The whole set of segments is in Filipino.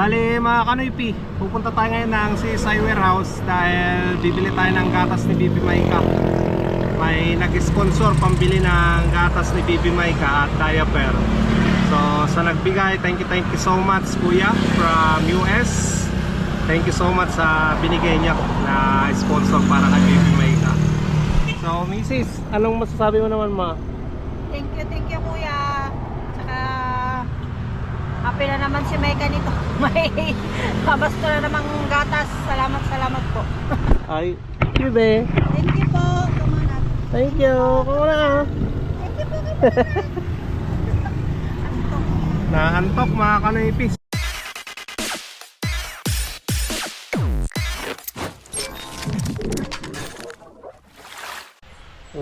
Bali mga kanoypi, pupunta tayo ngayon ng CSI Warehouse dahil bibili tayo ng gatas ni Bibi Maika. May nag-sponsor pambili ng gatas ni Bibi Maika at diaper. So sa nagbigay, thank you thank you so much kuya from US. Thank you so much sa binigay niya na sponsor para kay Bibi Maika. So Mrs, anong masasabi mo naman ma? Thank you, thank you kuya. Happy na naman si Micah nito. May pabasto na namang gatas. Salamat, salamat po. Ay, thank you be. Thank you po. Tumanap. Thank you. Kumuna. Thank you po. Naantok mga kanoypis.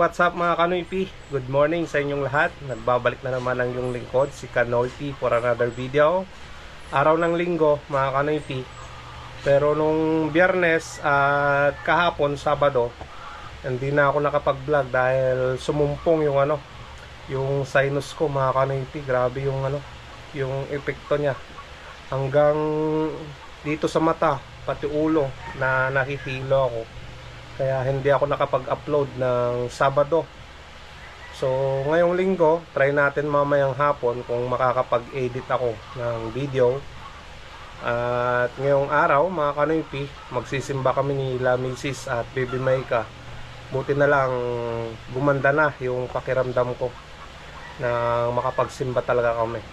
What's up mga kanoypi? Good morning sa inyong lahat. Nagbabalik na naman ang yung lingkod, si Kanoypi for another video. Araw ng linggo mga kanoypi. Pero nung biyernes at kahapon, Sabado, hindi na ako nakapag-vlog dahil sumumpong yung ano, yung sinus ko mga kanoypi. Grabe yung ano, yung epekto niya. Hanggang dito sa mata, pati ulo na nakihilo ako. Kaya hindi ako nakapag-upload ng Sabado. So, ngayong linggo, try natin mamayang hapon kung makakapag-edit ako ng video. At ngayong araw, mga kanoypi, magsisimba kami ni La Mrs. at Baby Maika. Buti na lang gumanda na yung pakiramdam ko na makapagsimba talaga kami.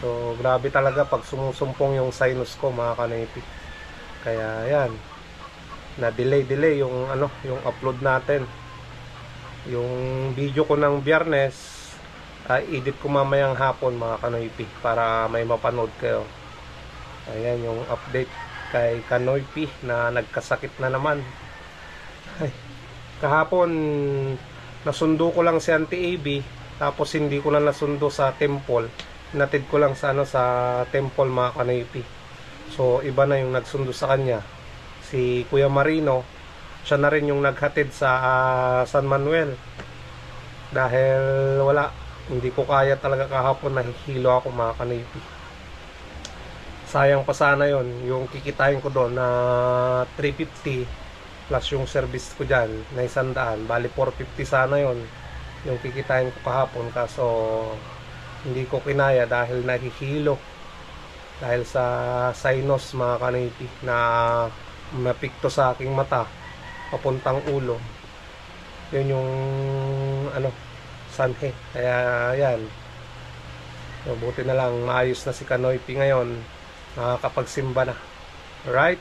So, grabe talaga pag sumusumpong yung sinus ko, mga kanoypi. Kaya, yan na delay delay yung ano yung upload natin. Yung video ko ng biyernes ay edit ko mamayang hapon mga kanoypi para may mapanood kayo. Ayan yung update kay kanoypi na nagkasakit na naman. Ay, kahapon nasundo ko lang si Auntie AB tapos hindi ko na nasundo sa temple natid ko lang sa ano sa temple mga kanoypi. So iba na yung nagsundo sa kanya si Kuya Marino siya na rin yung naghatid sa ah, San Manuel. Dahil wala hindi ko kaya talaga kahapon nahihilo ako mga kanipi sayang pa sana yon yung kikitain ko doon na 350 plus yung service ko dyan na isandaan. Bali 450 sana yon yung kikitain ko kahapon. Kaso hindi ko kinaya dahil nahihilo. Dahil sa sinus mga kanipi na mapikto sa aking mata papuntang ulo. Yun yung ano sanhe. Kaya yan. So, buti na lang maayos na si Kanoypi ngayon. Nakakapagsimba na. Alright?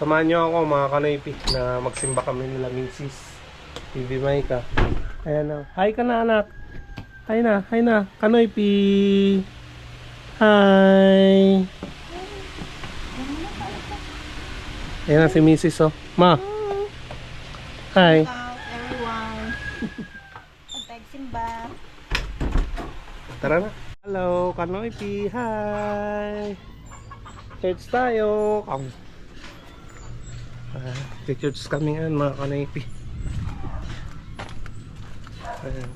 Samahan nyo ako mga Kanoypi na magsimba kami nila Mrs. Bibi Maika. Ayan na. Hi ka na anak. Hi na hi na. Kanoypi. Hi Ayan na si Mrs. Oh. Ma. Hi. Out, everyone. Tara na. Hello, Kanoypi. Hi. Church tayo. Kam. Ah, church kami ngayon mga Kanoypi. Ayan.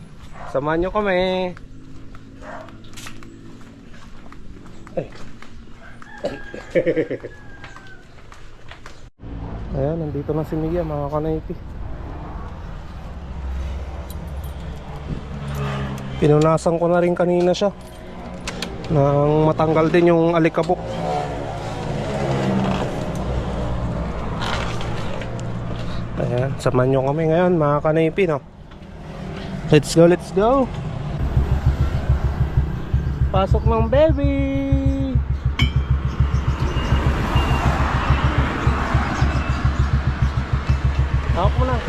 Samahan nyo kami. Ay. Ayan, nandito na si Mia mga Kanoypi. Pinunasan ko na rin kanina siya nang matanggal din yung alikabok. Ayan, samahan nyo kami ngayon mga kanaypi no. Let's go, let's go. Pasok ng baby. 然后呢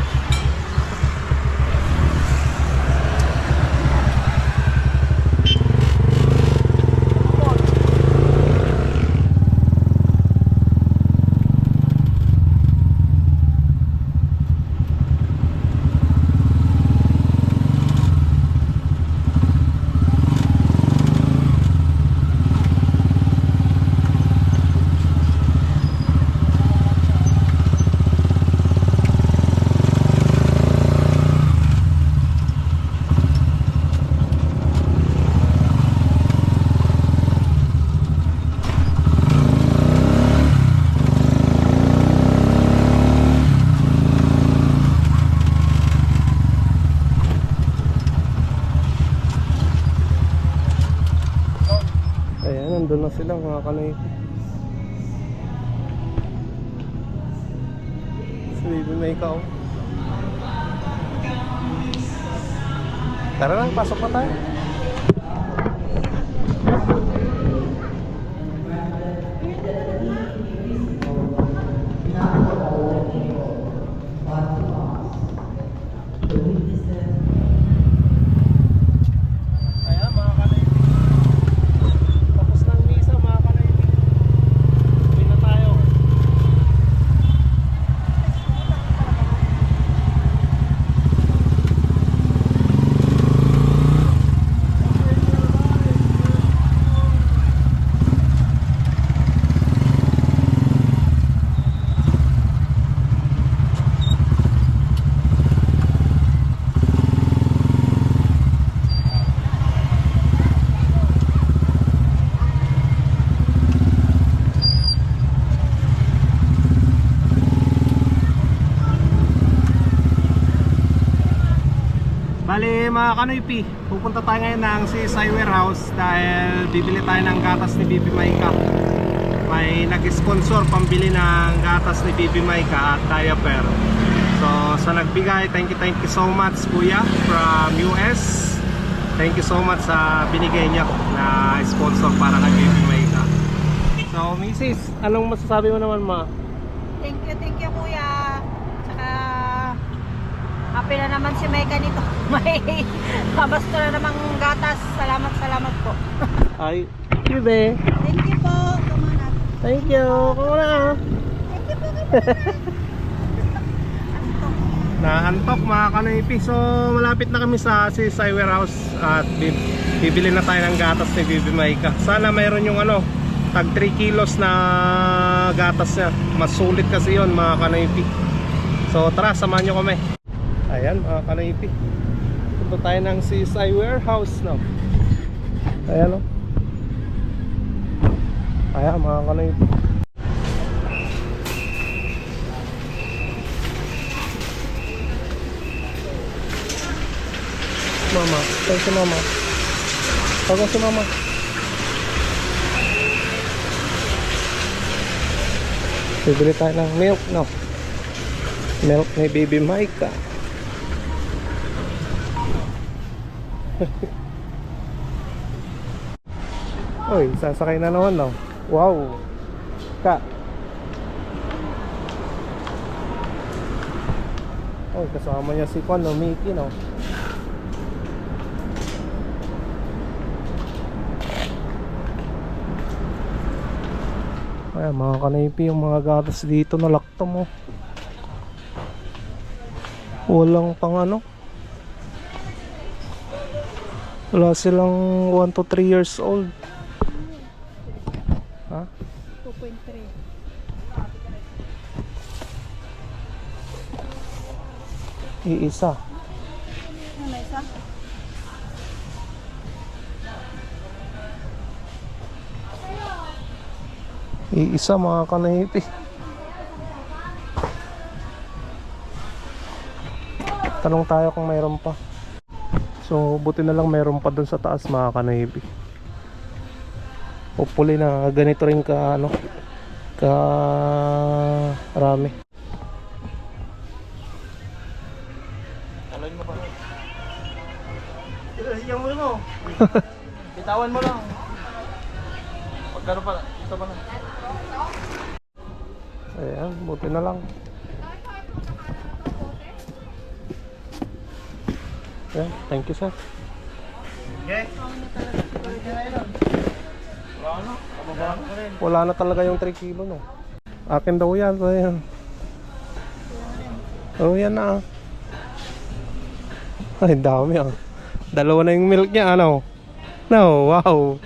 mo na. sila mga kanoypi. Si Baby may ikaw. Tara lang, pasok na tayo. Bali mga kanoypi, pupunta tayo ngayon ng CSI Warehouse dahil bibili tayo ng gatas ni Bibi Maika. May nag-sponsor pambili ng gatas ni Bibi Maika at diaper. So sa nagbigay, thank you, thank you so much kuya from US. Thank you so much sa binigay niya na sponsor para kay Bibi Maika. So Mrs, anong masasabi mo naman ma? Thank you, thank you kuya. Tsaka happy na naman si Maika nito. May pabasto na namang gatas. Salamat, salamat po. Ay, Bibi. Thank you po. Kumanat. Thank you. Kumuna. Thank you po. Naantok mga kanoypi. So malapit na kami sa CSI Warehouse at bi- bibili na tayo ng gatas ni Bibi Maika. Sana mayroon yung ano, tag 3 kilos na gatas niya. Mas sulit kasi yon mga kanoypi. So tara, samahan nyo kami. Ayan mga kanoypi. Punta tayo ng CSI Warehouse no. Ayan o. Ayan mga kanoypi. Mama, tayo si mama. Tawagan si mama. Bibili tayo ng milk, no? Milk ni Baby Maika. Uy, sasakay na naman, no? Wow! Ka! Oh, kasama niya si Kwan, no? Mickey, no? Ayan, mga kanaypi yung mga gatas dito na lakto mo. Walang pang ano. Wala silang 1 to 3 years old. Ha? 2.3. Iisa. Ano isa? Iisa mga kanaypi. Tanong tayo kung mayroon pa. So, buti na lang mayroon pa dun sa taas mga kanaypi. Hopefully na ganito rin ka ano ka rami. Taloy mo pa. Yung mo mo. Bitawan mo lang. Pagkano pa, ito pa na. Ayan, buti na lang. Ayan, thank you sir. Okay. Wala na talaga yung 3 kilo no. Akin daw yan. So, yan. Oh, yan na. Ay, dami ah. Dalawa na yung milk niya, ano? No, wow.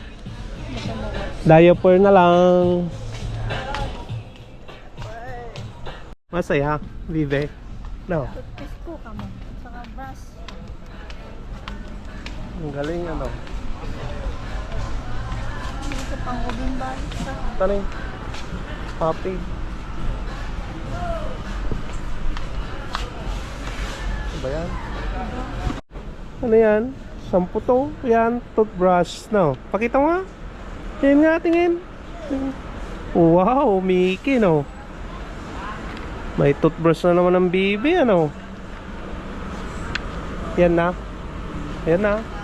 Diaper na lang. Masaya, Vive. No, Toothpaste po ka mo. Saka brush. Ang galing ano. Ito pang ubing ba? Taning Happy. Ano ba yan? Ano yan? Shampoo to? Yan, toothbrush. No. Pakita mo nga. Tingin nga, tingin. Wow, Mickey, no? May toothbrush na naman ng bibi, ano? Yan na. Yan na.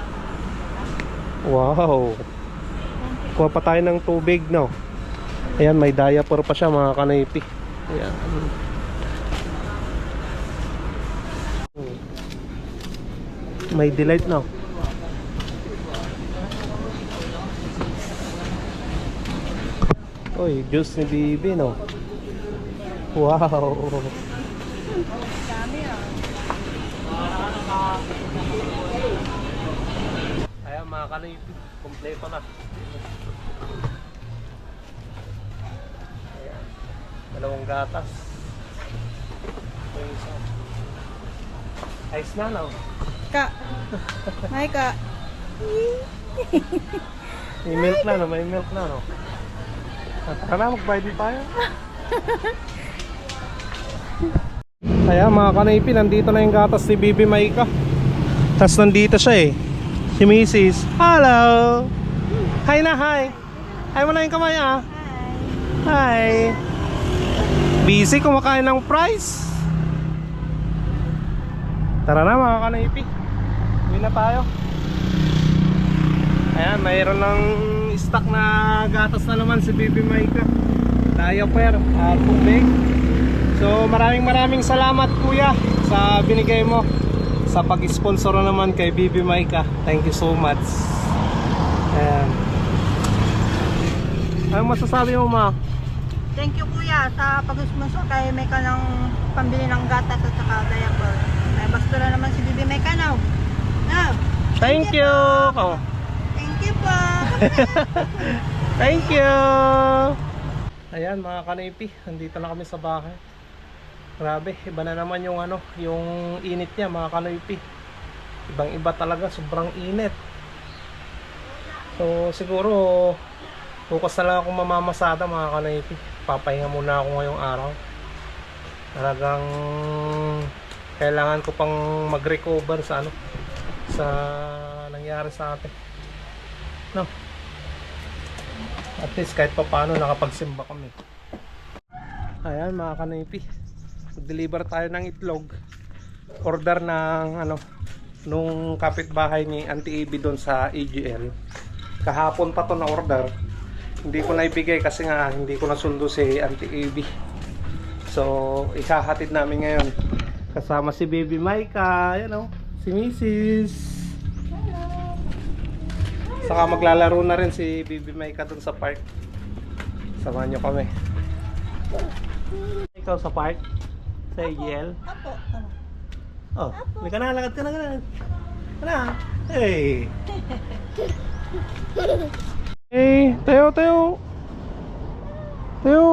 Wow. Kuha pa tayo ng tubig, no? Ayan, may diaper pa siya, mga kanaypi. Ayan. May delight, no? Uy, juice ni Bibi, no? Wow! Ayan mga kanipi, kompleto na. Ayan. Dalawang gatas. Ito yung isa. Ice na, no? Ka. Hi, ka. May milk na, no? May milk na, no? Tara na, magbayad tayo. Kaya mga kanaypi, nandito na yung gatas ni Bibi Maika. Tapos nandito siya eh. Si Mrs. Hello! Hi na, hi! Hi mo na yung kamay ah. Hi! Busy kumakain ng fries. Tara na mga kanaypi. Uwi na tayo. Ayan, mayroon ng stock na gatas na naman si Bibi Maika. Diaper at tubig. So maraming maraming salamat kuya sa binigay mo sa pag-sponsor na naman kay Bibi Maika. Thank you so much. Ayan. Anong masasabi mo ma? Thank you kuya sa pag-sponsor kay Meka ng pambili ng gatas at saka diaper. May bastura naman si Bibi Meka now. Now, Thank you! Oh. thank you po. Thank you! Ayan mga kanipi, nandito na kami sa bahay. Grabe, iba na naman yung ano, yung init niya mga kanipi. Ibang iba talaga, sobrang init. So siguro, bukas na lang ako mamamasada mga kanipi. Papahinga muna ako ngayong araw. Talagang kailangan ko pang mag-recover sa ano, sa nangyari sa atin. No? At least kahit pa paano nakapagsimba kami. Ayan mga kanipi. Mag-deliver tayo ng itlog. Order ng ano nung kapitbahay ni Auntie Abby doon sa AGL. Kahapon pa to na order. Hindi ko na ibigay kasi nga hindi ko nasundo si Auntie Abby. So, ihahatid namin ngayon. Kasama si Baby Maika, you know, si Mrs. Saka maglalaro na rin si Bibi Maika dun sa park. Samahan nyo kami. Ikaw sa park? Sa AGL? Apo. Oh, may ka na, lakad ka na, ka na. Ka na. Hey! Hey, Teo, Teo! Teo!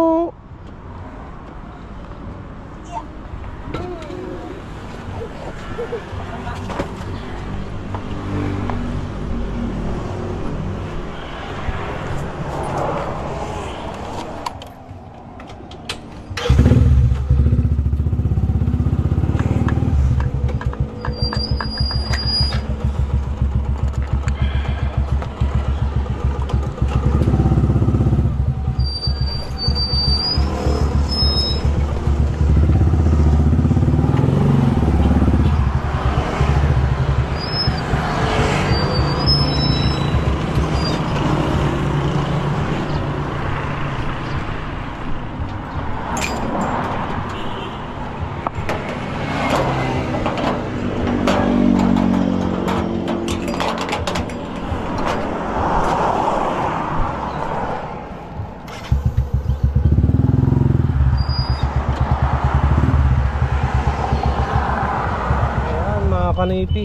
Ayan mga kanipi.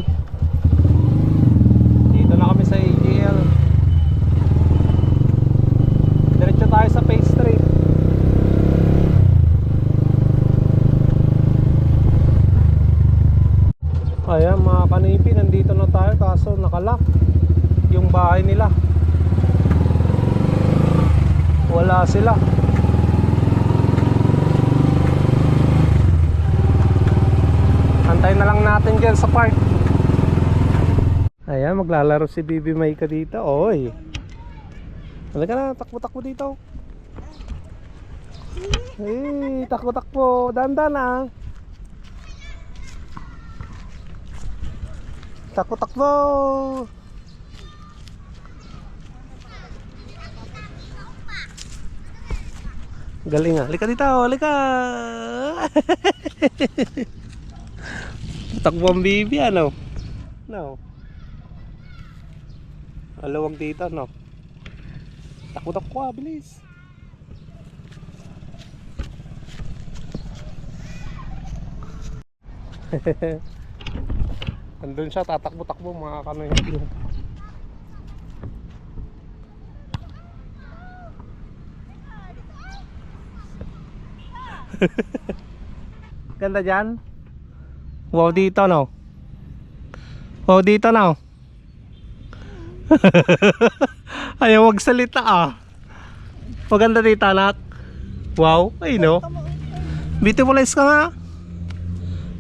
Dito na kami sa AGL. Diretso tayo sa Phase Street. Ayan mga kanipi, nandito na tayo kaso nakalock yung bahay nila. Wala sila. Antayin na lang natin dyan sa park. Ayan, maglalaro si Bibi Maika dito. Oy. Halika na, takbo-takbo dito. Eh, takbo-takbo. Dandan ah. Takbo-takbo. Galing ah. Halika dito, halika. Takbo ang bibi ano? No. Alawag dito no. Takbo-takbo ah, bilis. Andun siya, tatakbo-takbo mga kanoy. Ganda dyan. Wow dito no. Wow dito no. Ayaw magsalita ah. Maganda dito anak. Wow, ay no. Beautiful ka nga.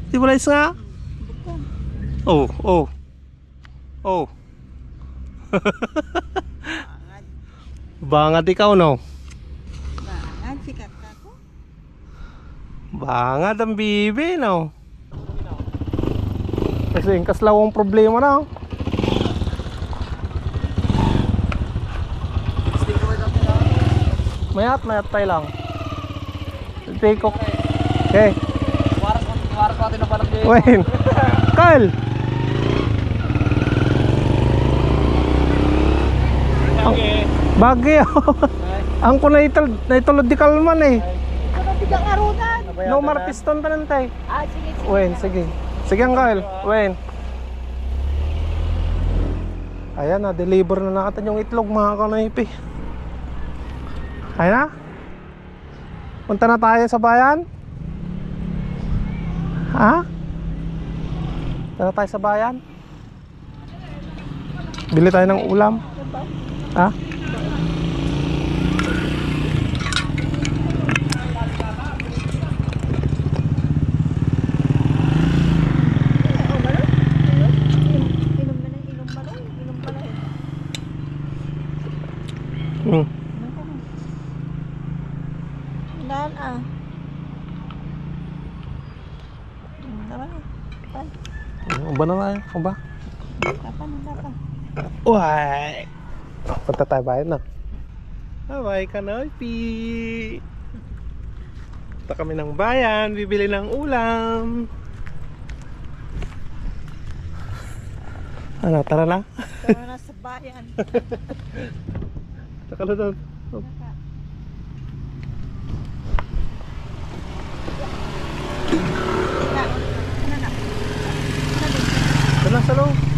Beautiful ka nga. Oh, oh. Oh. Bangat ikaw no. Bangan, sikat ako. Bangat ang bibi no. Kasi yung kaslawang problema na. oh. Mayat, mayat tayo lang. Take off. Okay. Waras ko, waras ko natin na palag din. Wayne. Kyle. Bagay oh. Ang ko na ital na itulod di kalman eh. Na bigang arunan. No martiston tanan tay. Ah, sige, sige. Wayne, sige. Sige Kyle. Wayne. Ayan na, deliver na natin yung itlog mga kanaypi. Ayan na. Punta na tayo sa bayan. Ha? Punta na tayo sa bayan. Bili tayo ng ulam. Ha? Inom na lang, inom pa lang, inom pa lang. Hmm. Inom ka na. Dahan ah. Hmm, Tama na. Pan. Ano ba na tayo? Ano ba? Uy! Punta tayo bayan na. Bye Kanoypi! Punta kami ng bayan, bibili ng ulam. Ano, tara na? Tara na sa bayan. Taka na doon. nasa loob.